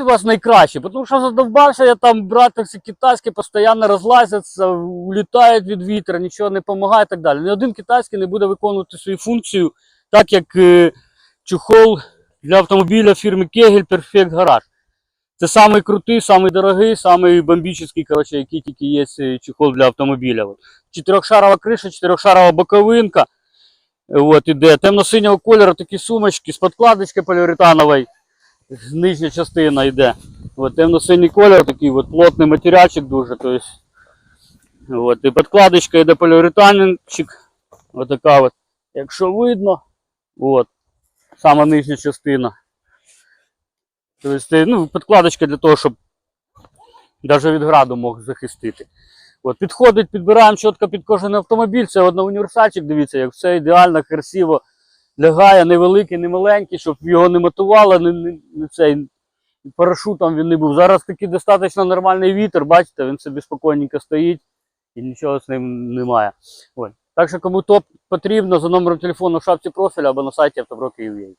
у вас найкраще, тому що задовбався я там брати всі китайські, постійно розлазяться, улітають від вітра, нічого не допомагає і так далі. Ні один китайський не буде виконувати свою функцію, так як е, чохол для автомобіля фірми Kegel Perfect Garage. Це самий крутий, самий дорогий, самий бомбічний, коротше, який тільки є е, чохол для автомобіля. Чотирьохшарова криша, чотирьохшарова боковинка. От, іде темно-синього кольору такі сумочки з подкладочкою поліуретановою. Нижня частина йде. От, темно-синій колір, такий от, плотний матеріальчик дуже. То есть, от, і подкладочка йде поліуретанчик. Ось така от. Якщо видно, от, сама нижня частина. Тобто, ну, подкладочка для того, щоб навіть від граду мог захистити. От, підходить, підбираємо чітко під кожен автомобіль. Це одна універсальчик, дивіться, як все ідеально, красиво лягає, невеликий, не маленький, щоб його не мотувало, не, не, не цей парашутом він не був. Зараз такий достатньо нормальний вітер, бачите, він собі спокійненько стоїть і нічого з ним немає. Ось. Так що кому то потрібно за номером телефону в шапці профіля або на сайті автобро Київ.